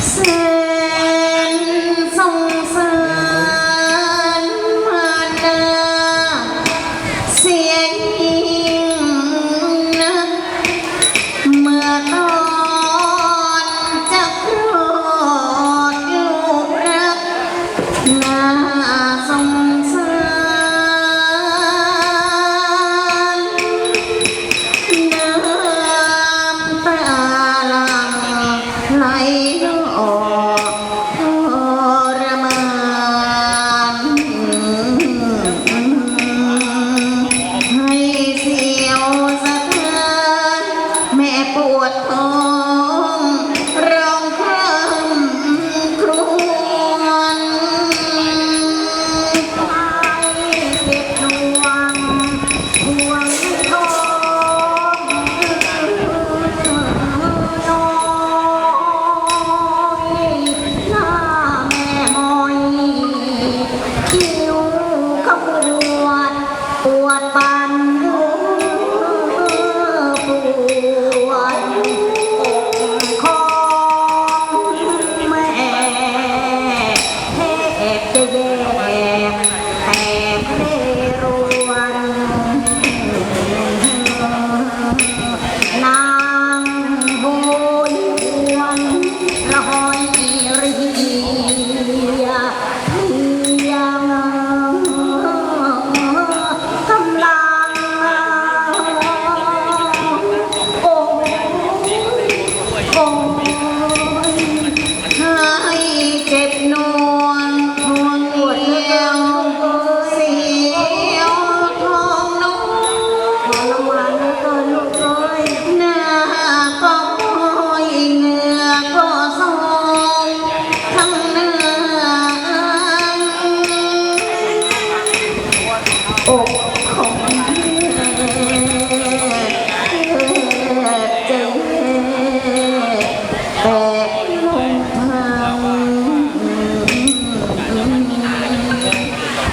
四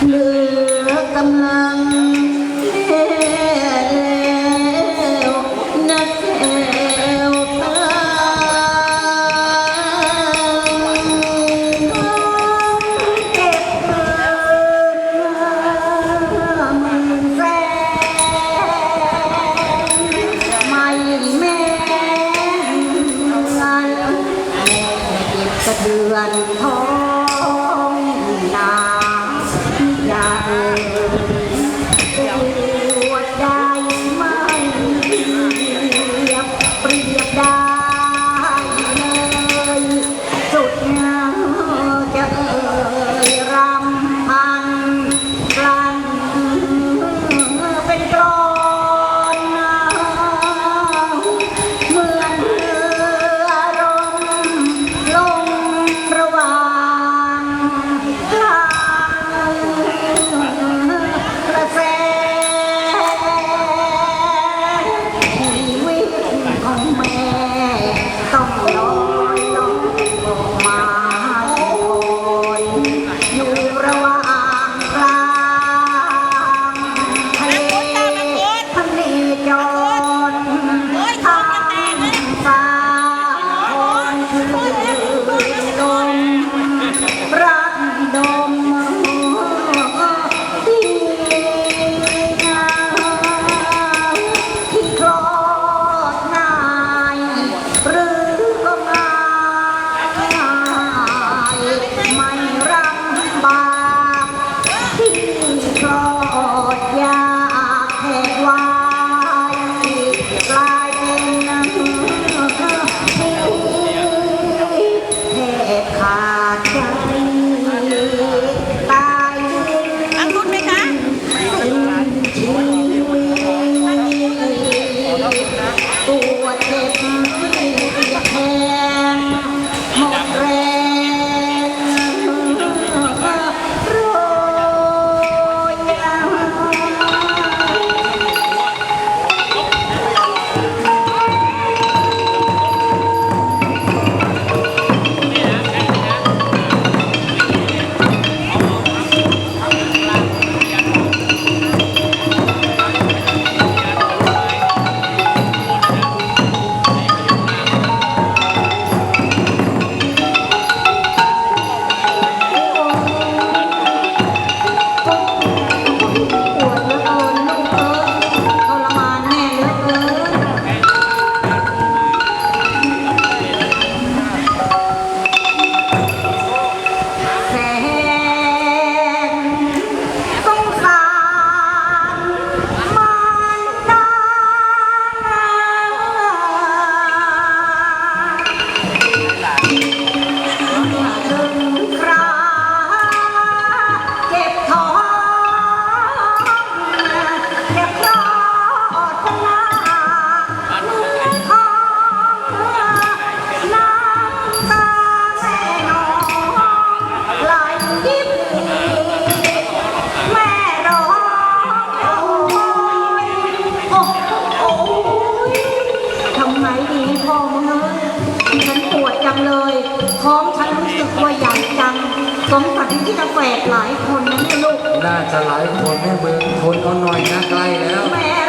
เหลือกำลัง งสัยที่จะแฝดหลายคนนะลูก น่าจะหลายคนแม่เบิร์คนเขาหน่อยนะใกล้แล้ว